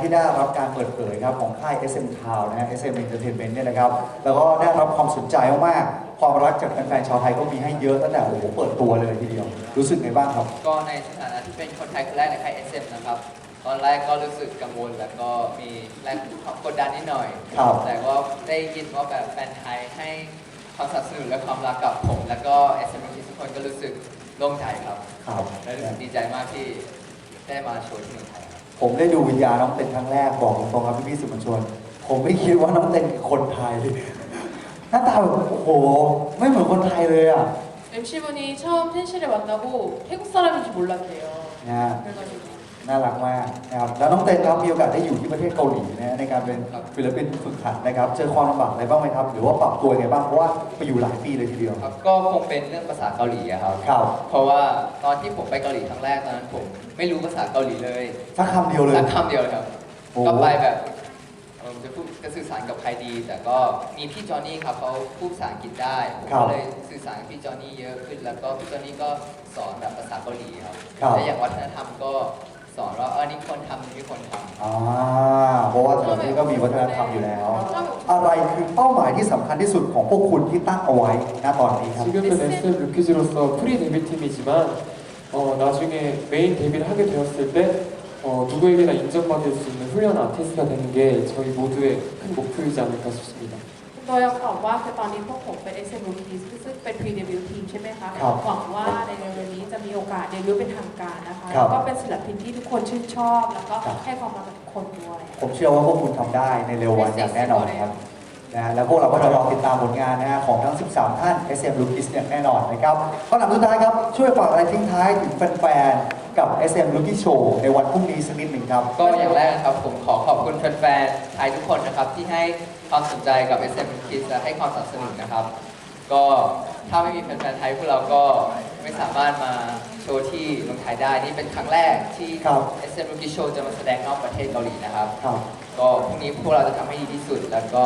ที่ได้รับการเปิดเผยครับของค่าย SM Town นะฮะ SM Entertainment เนี่ยนะครับ แล้วก็ได้รับความสนใจมากๆความรักจากแฟนๆชาวไทยก็มีให้เยอะตั้งแต่โอ้โหเปิดตัวเลยทีเดียว รู้สึกไงบ้างครับ ก็ในฐานะที่เป็นคนไทยคนแรกในค่าย SM นะครับ ตอนแรกก็รู้สึกกังวลแล้วก็มีแรงความกดดันนิดหน่อย ครับ แต่ก็ได้ยินว่าแบบแฟนไทยให้ความสนับสนุนและความรักกับผม แล้วก็ SM ทุกคนก็รู้สึกโล่งใจครับ ครับ และรู้สึกดีใจมากที่ ได้มาโชว์ที่เมืองไทยครับ ผมได้ดูวิญญาณน้องเต็นครั้งแรกบอกตรงๆครับพี่ๆสื่อมวลชน ผมไม่คิดว่าน้องเต็นคือคนไทย หน้าตาแบบโอ้โห ไม่เหมือนคนไทยเลยอ่ะ MC분이 처음 팬시를 만나고 태국 사람인지 몰랐대요. นะฮะ 그래가지고 น่ารักมากนะครับแล้วน้องเต็นครับมีโอกาสได้อยู่ที่ประเทศเกาหลีนะฮะในการเป็นศิลปินฝึกหัดนะครับ เจอความลำบากอะไรบ้างไหมครับ หรือว่าปรับตัวยังไงบ้างเพราะว่าไปอยู่หลายปีเลยทีเดียว ครับก็คงเป็นเรื่องภาษาเกาหลีอะครับ ครับ เพราะว่าตอนที่ผมไปเกาหลีครั้งแรกตอนนั้นผมไม่รู้ภาษาเกาหลีเลยสักคำเดียวเลย สักคำเดียวเลยครับ โอ้ ก็ไปแบบเอิ่มจะพูดจะสื่อสารกับใครดี แต่ก็มีพี่จอห์นนี่ครับเขาพูดภาษาอังกฤษได้ผมครับก็เลยสื่อสารกับพี่จอห์นนี่เยอะขึ้น แล้วก็พี่จอห์นนี่ก็สอนแบบภาษาเกาหลีครับครับ และอย่างวัฒนธรรมก็ สอนว่าเออนี่คนทำนี่คนทำ อ่าเพราะว่าแต่ละที่ก็มีวัฒนธรรมอยู่แล้ว อะไรคือเป้าหมายที่สำคัญที่สุดของพวกคุณที่ตั้งเอาไว้ณตอนนี้ครับ 지금은 SM 루키즈로서 프리 데뷔팀이지만 어, 나중에 메인 데뷔를 하게 되었을 때 어, 누구에게나 인정받을 수 있는 훌륭한 아티스트가 되는 게 저희 모두의 큰 목표이지 않을까 싶습니다. โดยตอบว่าคือตอนนี้พวกผมเป็น SM Rookies ซึ่งเป็น Pre Debut Team ใช่ไหมคะครับหวังว่าในเร็วๆนี้จะมีโอกาสเดบิวต์เป็นทางการนะคะครับแล้วก็เป็นศิลปินที่ทุกคนชื่นชอบ แล้วก็ครับ ให้ความรักกับทุกคนด้วย ผมเชื่อว่าพวกคุณทำได้ในเร็ววันอย่างแน่นอนครับนะฮะแล้วพวกเราก็จะรอติดตามผลงานนะฮะของทั้ง 13 ท่าน SM l u c i s เนี่ยแน่นอนนะครับคำถามสุดท้ายครับ ช่วยฝากอะไรทิ้งท้ายถึงแฟนๆ กับ SM l u c i s Show ในวันพรุ่งนี้สักนิดหนึ่งครับ ก็อย่างแรกนะครับผมขอขอบคุณ แฟนๆไทยทุกคนนะครับ ที่ให้ความสนใจกับ SM Kids และให้ความสนับสนุนนะครับ ก็ถ้าไม่มีแฟนๆไทยพวกเราก็ไม่สามารถมาโชว์ที่เมืองไทยได้นี่เป็นครั้งแรกที่ ครับ SM Rookie Show จะมาแสดงนอกประเทศเกาหลีนะครับ ครับ ก็พรุ่งนี้พวกเราจะทำให้ดีที่สุด แล้วก็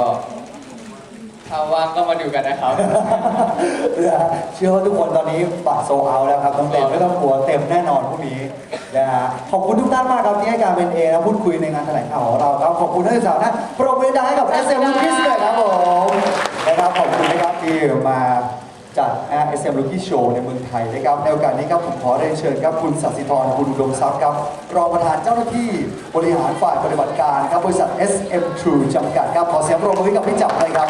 ถ้าว่างก็มาดูกันนะครับ นะฮะเชื่อว่าทุกคนตอนนี้บัตรโซเอาแล้วครับน้องเต็มไม่ต้องกลัวเต็มแน่นอนพรุ่งนี้นะฮะขอบคุณทุกท่านมากครับที่ให้การเป็นเอนะพูดคุยในงานแถลงข่าวของเราครับขอบคุณนักศึกษานะปรบมือดังให้กับ SM l u c i s ด้วยครับผมนะครับขอบคุณนะครับที่มาจัด SM l u c i s Show ในเมืองไทยนะครับในโอกาสนี้ครับผมขอเรียนเชิญครับคุณสัสิธรคุณอุดมทรัพย์ครับรองประธานเจ้าหน้าที่บริหารฝ่ายปฏิบัติการครับบริษัท SM True จำกัดครับขอเสียงปรบมือให้กับพี่จับเลยครับ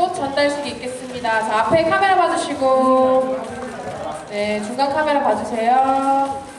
꽃 전달식 있겠습니다. 자, 앞에 카메라 봐주시고, 네, 중간 카메라 봐주세요.